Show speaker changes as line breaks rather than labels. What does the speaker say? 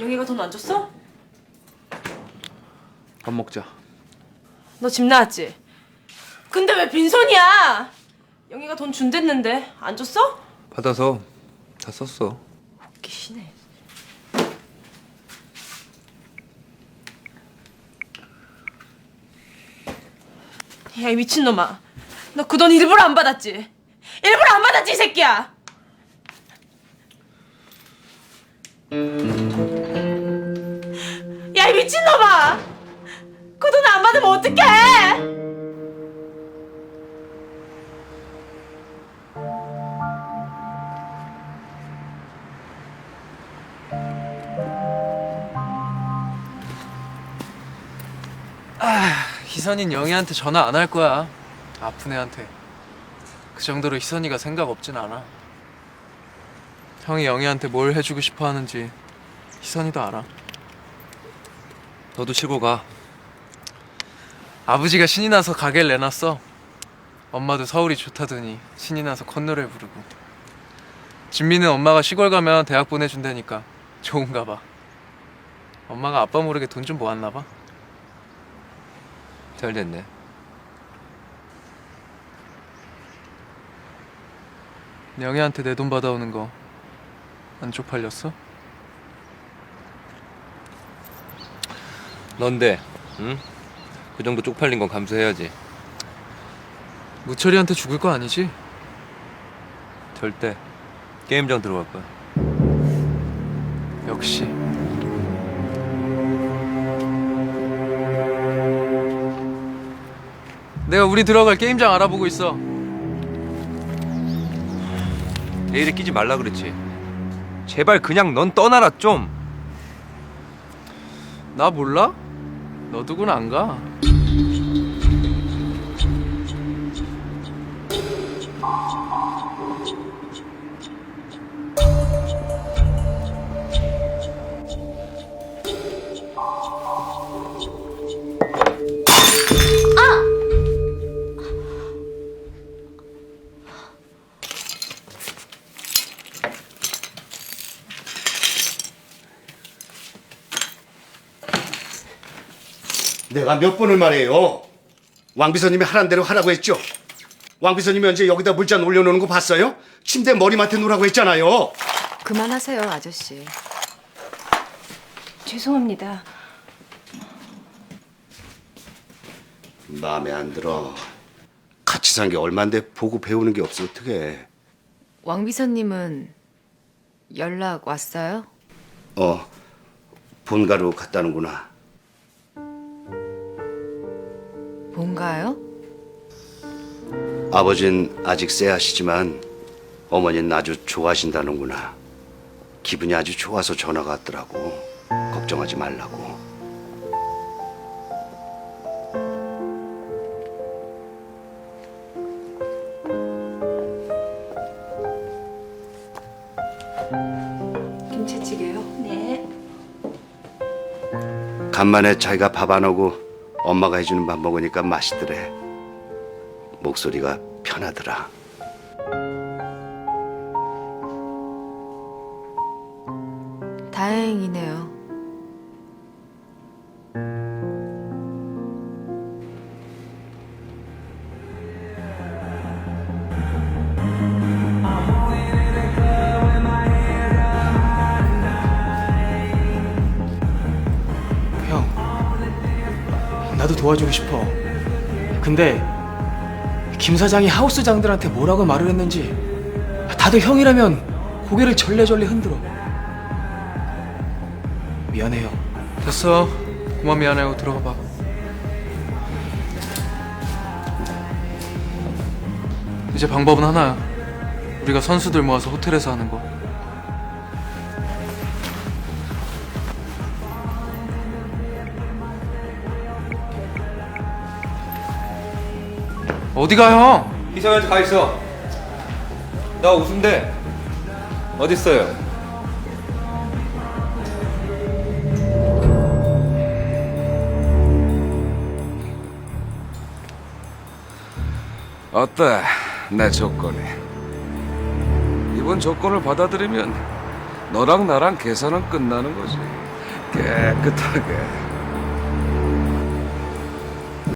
영희가 돈 안 줬어?
밥 먹자.
너 집 나왔지? 근데 왜 빈손이야? 영희가 돈 준댔는데 안 줬어?
받아서 다 썼어.
웃기시네. 야 이 미친놈아 너 그 돈 일부러 안 받았지? 일부러 안 받았지 이 새끼야 야이 미친놈아 그 돈 안 받으면 어떡해
희선이는 영희한테 전화 안 할 거야. 아픈 애한테. 그 정도로 희선이가 생각 없진 않아. 형이 영희한테 뭘 해주고 싶어 하는지 희선이도 알아.
너도 쉬고 가.
아버지가 신이 나서 가게를 내놨어. 엄마도 서울이 좋다더니 신이 나서 콧노래 부르고. 진미는 엄마가 시골 가면 대학 보내준다니까 좋은가 봐. 엄마가 아빠 모르게 돈 좀 모았나 봐.
잘 됐네.
영희한테 내 돈 받아오는 거 안 쪽팔렸어?
넌데, 응? 그 정도 쪽팔린 건 감수해야지.
무철이한테 죽을 거 아니지?
절대. 게임장 들어갈 거야.
역시 내가 우리 들어갈 게임장 알아보고 있어
내 일에 끼지 말라 그랬지. 제발 그냥 넌 떠나라 좀.
나 몰라? 너 두고는 안 가.
내가 몇 번을 말해요. 왕비서님이 하란 대로 하라고 했죠. 왕비서님이 언제 여기다 물잔 올려놓는 거 봤어요? 침대 머리맡에 놓으라고 했잖아요.
그만하세요, 아저씨.
죄송합니다
마음에 안 들어. 같이 산 게 얼만데 보고 배우는 게 없어 어떡해.
왕 비서님은 연락 왔어요?
어, 본가로 갔다는구나.
뭔가요?
아버진 아직 쎄하시지만 어머니는 아주 좋아하신다는구나. 기분이 아주 좋아서 전화가 왔더라고. 걱정하지 말라고.
김치찌개요?
네
간만에 자기가 밥안 오고 엄마가 해주는 밥 먹으니까 맛있더래. 목소리가 편하더라.
다행이네요.
나도 도와주고 싶어. 근데 김 사장이 하우스장들한테 뭐라고 말을 했는지 다들 형이라면 고개를 절레절레 흔들어. 미안해요.
됐어 그만 미안해요 들어가 봐 이제 방법은 하나야 우리가 선수들 모아서 호텔에서 하는 거 어디가 형?
희성이한테 가 있어. 나 웃음대. 어딨어요?
어때? 내 조건이. 이번 조건을 받아들이면 너랑 나랑 계산은 끝나는 거지. 깨끗하게